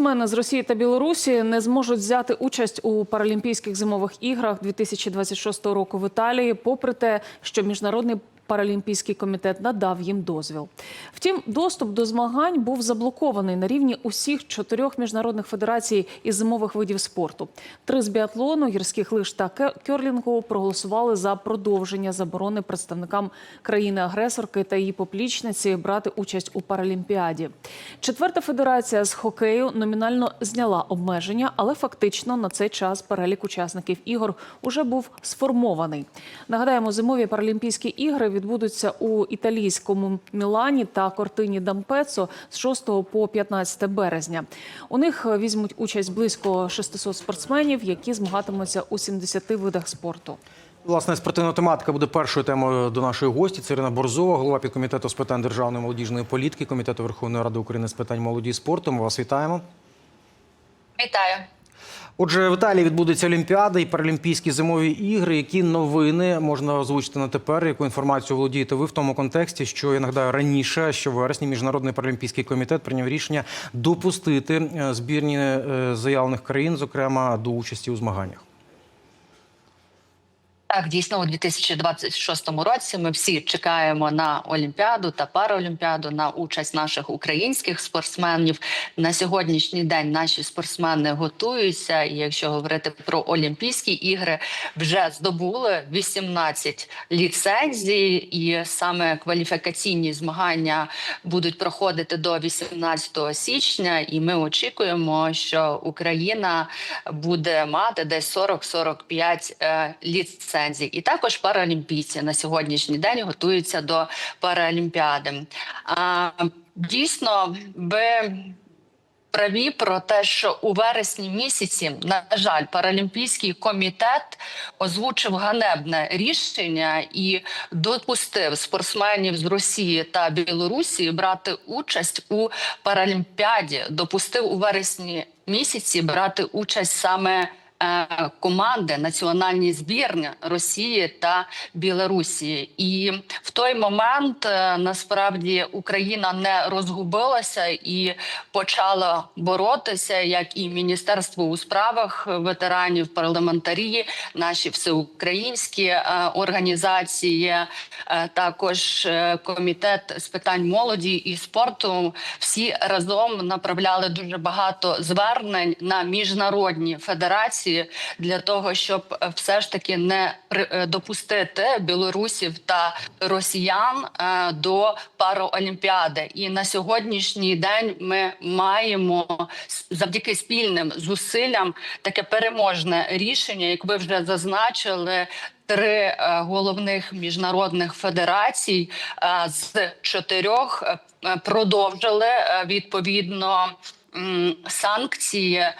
Спортсмени з Росії та Білорусі не зможуть взяти участь у Паралімпійських зимових іграх 2026 року в Італії, попри те, що міжнародний Паралімпійський комітет надав їм дозвіл. Втім, доступ до змагань був заблокований на рівні усіх чотирьох міжнародних федерацій із зимових видів спорту. Три з біатлону, гірських лиж та ке- керлінгу проголосували за продовження заборони представникам країни-агресорки та її поплічниці брати участь у Паралімпіаді. Четверта федерація з хокею номінально зняла обмеження, але фактично на цей час перелік учасників ігор уже був сформований. Нагадаємо, зимові паралімпійські ігри відбудуться у італійському Мілані та Кортині Дампецо з 6 по 15 березня. У них візьмуть участь близько 600 спортсменів, які змагатимуться у 70 видах спорту. Власне, спортивна тематика буде першою темою до нашої гості. Це Ірина Борзова, голова підкомітету з питань державної молодіжної політики, комітету Верховної Ради України з питань молоді і спорту. Ми вас вітаємо. Вітаю. Отже, в Італії відбудеться Олімпіада і Паралімпійські зимові ігри. Які новини можна озвучити на тепер? Яку інформацію володієте ви в тому контексті, що я нагадаю раніше, що в вересні міжнародний паралімпійський комітет прийняв рішення допустити е, збірні е, заявлених країн, зокрема до участі у змаганнях. Так, дійсно, у 2026 році ми всі чекаємо на Олімпіаду та Параолімпіаду на участь наших українських спортсменів. На сьогоднішній день наші спортсмени готуються. І якщо говорити про Олімпійські ігри, вже здобули 18 ліцензій, і саме кваліфікаційні змагання будуть проходити до 18 січня. І ми очікуємо, що Україна буде мати десь 40-45 е, ліцензій. І також паралімпійці на сьогоднішній день готуються до Паралімпіади. А, дійсно, ви праві про те, що у вересні місяці, на жаль, Паралімпійський комітет озвучив ганебне рішення і допустив спортсменів з Росії та Білорусі брати участь у Паралімпіаді. Допустив у вересні місяці брати участь саме. Е, Команди національні збірні Росії та Білорусі, і в той момент е, насправді Україна не розгубилася і почала боротися, як і Міністерство у справах ветеранів, парламентарі, наші всеукраїнські е, організації, також комітет з питань молоді і спорту. Всі разом направляли дуже багато звернень на міжнародні федерації для того, щоб е, все ж таки не е, допустити білорусів та росіян е, до Параолімпіади. І на сьогоднішній день ми маємо завдяки спільним зусиллям таке переможне рішення, як ви вже зазначили. Три головних міжнародних федерацій з чотирьох продовжили відповідно санкції е,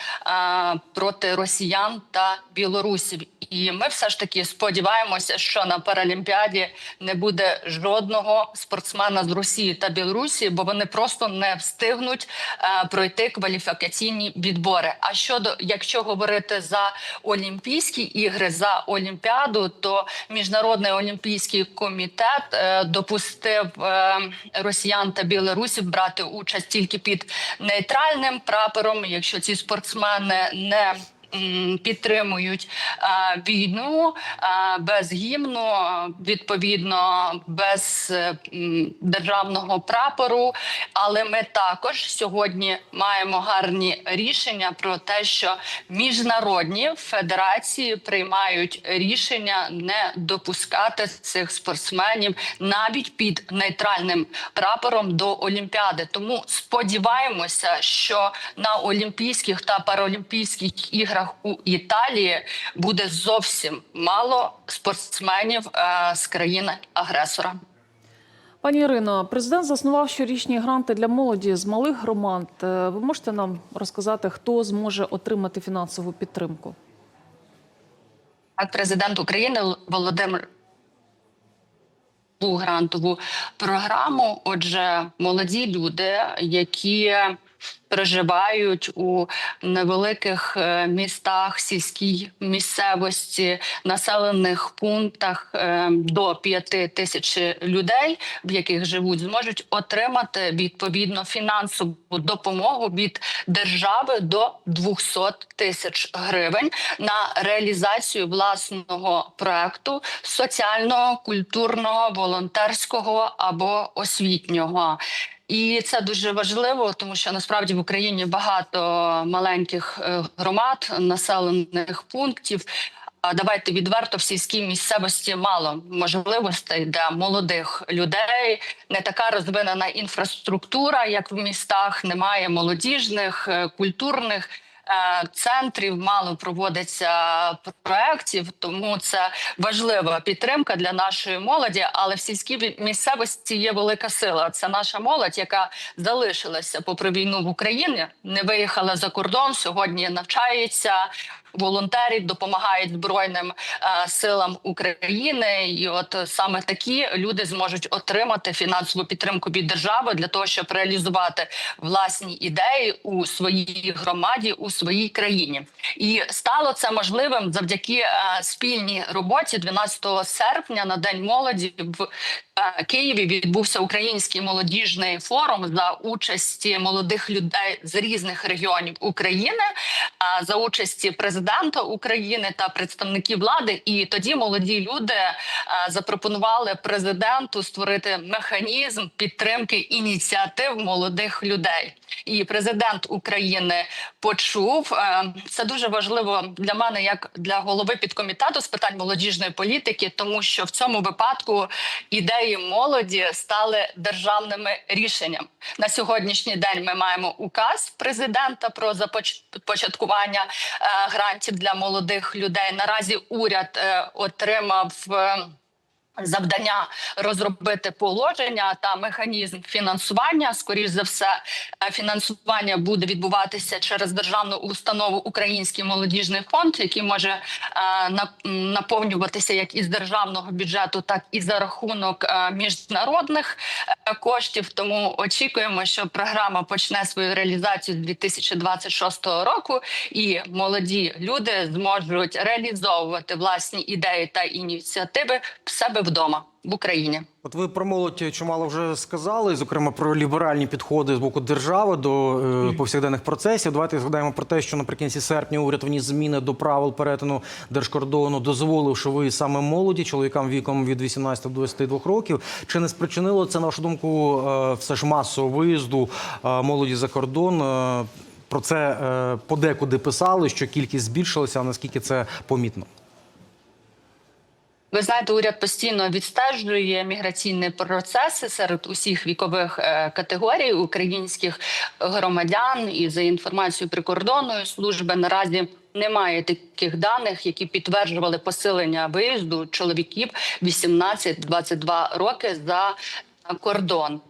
проти росіян та білорусів. І ми все ж таки сподіваємося, що на Паралімпіаді не буде жодного спортсмена з Росії та Білорусі, бо вони просто не встигнуть е, пройти кваліфікаційні відбори. А щодо якщо говорити за Олімпійські ігри за Олімпіаду, то міжнародний олімпійський комітет е, допустив е, росіян та білорусів брати участь тільки під нейтральним прапором, якщо ці спортсмени не Підтримують війну без гімну, е, відповідно без е, державного прапору. Але ми також сьогодні маємо гарні рішення про те, що міжнародні федерації приймають рішення не допускати цих спортсменів навіть під нейтральним прапором до Олімпіади. Тому сподіваємося, що на Олімпійських та Паралімпійських іграх у Італії буде зовсім мало спортсменів е, з країни агресора. Пані Ірино, президент заснував щорічні гранти для молоді з малих громад. Е, Ви можете нам розказати, хто зможе отримати фінансову підтримку? Так, президент України Володимир грантову програму. Отже, молоді люди, які проживають у невеликих е, містах, сільській місцевості, населених пунктах е, до 5 тисяч людей, в яких живуть, зможуть отримати відповідно фінансову допомогу від держави до 200 тисяч гривень на реалізацію власного проекту соціального, культурного, волонтерського або освітнього. І це дуже важливо, тому що насправді в Україні багато маленьких е, громад, населених пунктів. А давайте відверто в сільській місцевості мало можливостей для молодих людей. Не така розвинена інфраструктура, як в містах. Немає молодіжних, е, культурних центрів, мало проводиться проєктів, тому це важлива підтримка для нашої молоді. Але в сільській місцевості є велика сила. Це наша молодь, яка залишилася попри війну в Україні, не виїхала за кордон. Сьогодні навчається. Волонтерів допомагають збройним е, силам України, і от саме такі люди зможуть отримати фінансову підтримку від держави для того, щоб реалізувати власні ідеї у своїй громаді, у своїй країні. І стало це можливим завдяки е, спільній роботі 12 серпня на день молоді в е, Києві відбувся український молодіжний форум за участі молодих людей з різних регіонів України, за участі президента України та представників влади. І тоді молоді люди е, запропонували президенту створити механізм підтримки ініціатив молодих людей. І президент України почув Е, це дуже важливо для мене, як для голови підкомітету з питань молодіжної політики, тому що в цьому випадку ідеї молоді стали державними рішенням. На сьогоднішній день ми маємо указ президента про започаткування е, грантів для молодих людей. Наразі уряд е, отримав. Завдання розробити положення та механізм фінансування. Скоріш за все, е, фінансування буде відбуватися через державну установу Український молодіжний фонд, який може е, на- наповнюватися як із державного бюджету, так і за рахунок е, міжнародних коштів. Тому очікуємо, що програма почне свою реалізацію з 2026 року, і молоді люди зможуть реалізовувати власні ідеї та ініціативи в себе вдома в Україні. От ви про молодь чимало вже сказали, зокрема про ліберальні підходи з боку держави до е, повсякденних процесів. Давайте згадаємо про те, що наприкінці серпня уряд вніс зміни до правил перетину держкордону, дозволивши ви саме молоді, чоловікам віком від 18 до 22 років. Чи не спричинило це, на вашу думку, е, все ж масового виїзду е, молоді за кордон? Е, Про це е, подекуди писали, що кількість збільшилася, а наскільки це помітно? Ви знаєте, уряд постійно відстежує міграційні процеси серед усіх вікових е, категорій українських громадян. І за інформацією прикордонної служби наразі немає таких даних, які підтверджували посилення виїзду чоловіків 18-22 роки за кордон.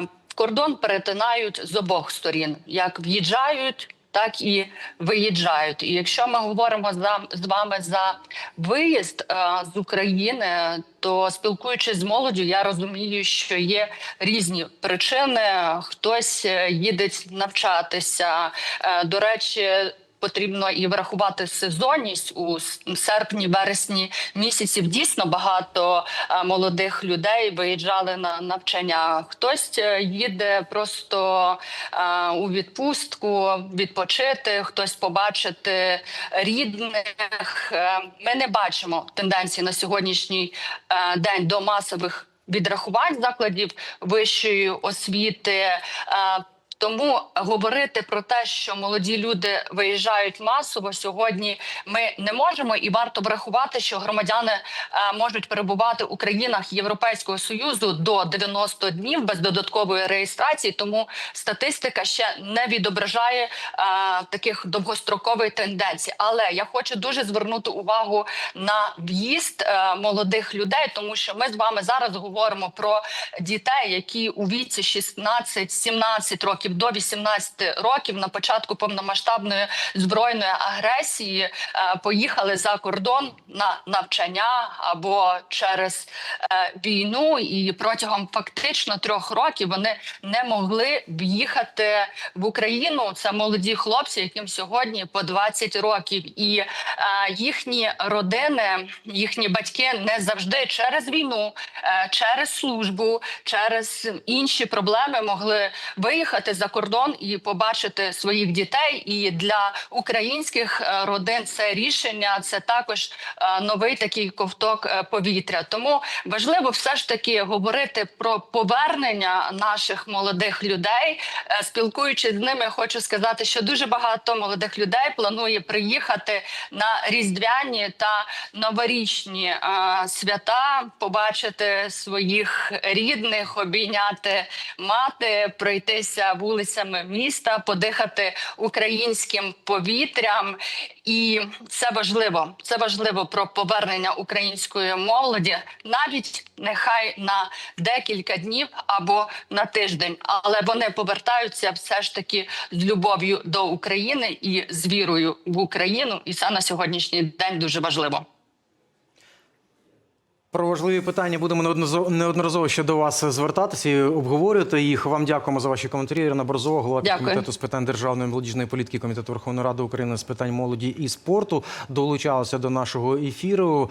Е, Кордон перетинають з обох сторін, як в'їжджають. Так і виїжджають. І якщо ми говоримо за з вами за виїзд е, з України, то спілкуючись з молоддю, я розумію, що є різні причини. Хтось е, їде навчатися. Е, до речі. Потрібно і врахувати сезонність у серпні, вересні місяців. Дійсно багато е, молодих людей виїжджали на навчання. Хтось е, їде просто е, у відпустку відпочити, хтось побачити рідних. Ми не бачимо тенденції на сьогоднішній день до масових відрахувань закладів вищої освіти. Тому говорити про те, що молоді люди виїжджають масово сьогодні, ми не можемо, і варто врахувати, що громадяни е, можуть перебувати у країнах Європейського союзу до 90 днів без додаткової реєстрації. Тому статистика ще не відображає е, таких довгострокових тенденцій. Але я хочу дуже звернути увагу на в'їзд е, молодих людей, тому що ми з вами зараз говоримо про дітей, які у віці 16-17 років років до 18 років на початку повномасштабної збройної агресії е, поїхали за кордон на навчання або через е, війну, і протягом фактично трьох років вони не могли в'їхати в Україну. Це молоді хлопці, яким сьогодні по 20 років, і е, їхні родини, їхні батьки не завжди через війну, через службу, через інші проблеми могли виїхати за кордон і побачити своїх дітей. І для українських е, родин це рішення, це також е, новий такий ковток е, повітря. Тому важливо все ж таки говорити про повернення наших молодих людей. Спілкуючись з ними, хочу сказати, що дуже багато молодих людей планує приїхати на різдвяні та новорічні свята, побачити своїх рідних, обійняти мати, пройтися вулицями міста, подихати українським повітрям. І це важливо. Це важливо про повернення української молоді, навіть нехай на декілька днів або на тиждень, але вони повертаються все ж таки з любов'ю до України і з вірою в Україну. І це на сьогоднішній день дуже важливо. Про важливі питання будемо неодноразово ще до вас звертатися і обговорювати їх. Вам дякуємо за ваші коментарі. Ірина Борзова, голова Дякую. комітету з питань державної молодіжної політики, комітету Верховної Ради України з питань молоді і спорту, долучалася до нашого ефіру.